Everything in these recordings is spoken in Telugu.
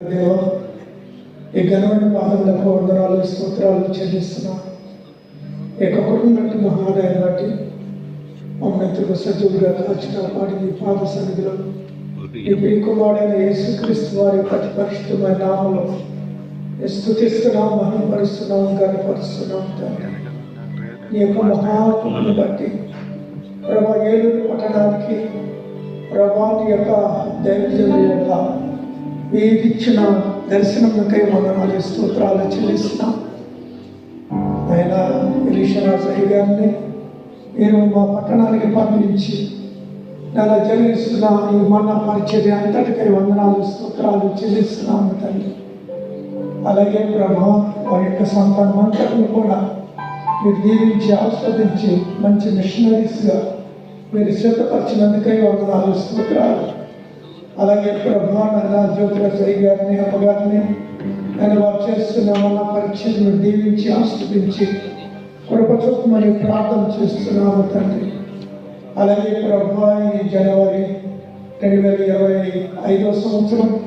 దేవా ఈ ఘనమైన పాదములకు వందనాలు స్తోత్రాలు చెల్లిస్తున్నా. ఈ కృపను బట్టి నాటి బట్టి మమ్మల్ని సజీవుగా కాచిన వాడి మీ పాద సన్నిధిలో ఈ ప్రియకుమారుడైన యేసుక్రీస్తు వారి ప్రతి పరిశుద్ధమైన నామంలో స్థుతిస్తున్నాం మహిమపరుస్తున్నాం కనపరుస్తున్నాం తండ్రి. నీ యొక్క మహాత్ముని బట్టి ప్రభా ఏలూరు పట్టణానికి ప్రభా నీ యొక్క దైవజనుల యొక్క వీరిచ్చిన దర్శనముకై వందనాలు స్తోత్రాలు చెల్లిస్తున్నాం. ఆయన ఎలీషరాజు అయ్య గారిని మీరు మా పట్టణానికి పంపించి నెల చెల్లిస్తున్న ఈ మన పరిచర్య అంతటికై వందనాలు స్తోత్రాలు చెల్లిస్తున్నాము తల్లి అలాగే ప్రభా వారి యొక్క సంతానం అంతటిని కూడా మీరు దీవించి ఆస్వాదించి మంచి మిషనరీస్గా మీరు సిద్ధపరిచినందుకై వందనాలు స్తోత్రాలు. అలాగే ప్రభా నాన్న జ్యోతిరసరి గారిని అమ్మగారిని నేను వారు చేస్తున్న మన పరీక్షను దీవించి ఆస్వాదించి కృపచూపమని ప్రార్థన చేస్తున్నాము తండ్రి. అలాగే ప్రభా ఈ జనవరి రెండు వేల ఇరవై ఐదో సంవత్సరం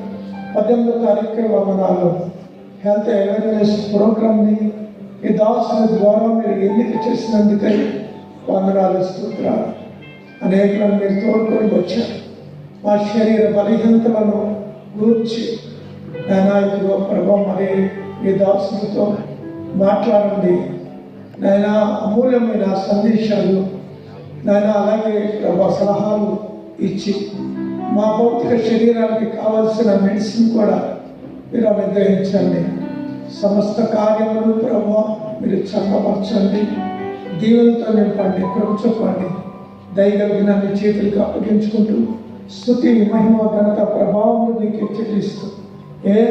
పద్దెనిమిదో తారీఖు వమనాలు. హెల్త్ అవేర్నెస్ ప్రోగ్రామ్ని ఈ దాసుల ద్వారా మీరు ఎన్నిక చేసినందుకై వందనాలు స్తోత్రాలు. అనేక మీరు తోడుకొని వచ్చారు. మా శరీర బలహీనతలను గూర్చి నాయకుడు ప్రభు మరి మీ దాసులతో మాట్లాడండి. నాయన అమూల్యమైన సందేశాలు. నాయన అలాగే ప్రభా సలహాలు ఇచ్చి మా భౌతిక శరీరానికి కావలసిన మెడిసిన్ కూడా మీరు అనుగ్రహించండి. సమస్త కార్యములు ప్రభు మీరు చక్కపరచండి. దీవులతో నింపండి కృప చెప్పండి దయగలిగిన మీ చేతులకు అప్పగించుకుంటూ స్థుతి మహిమ ఘనత ప్రభావం నీకు చెల్లిస్తూ ఏ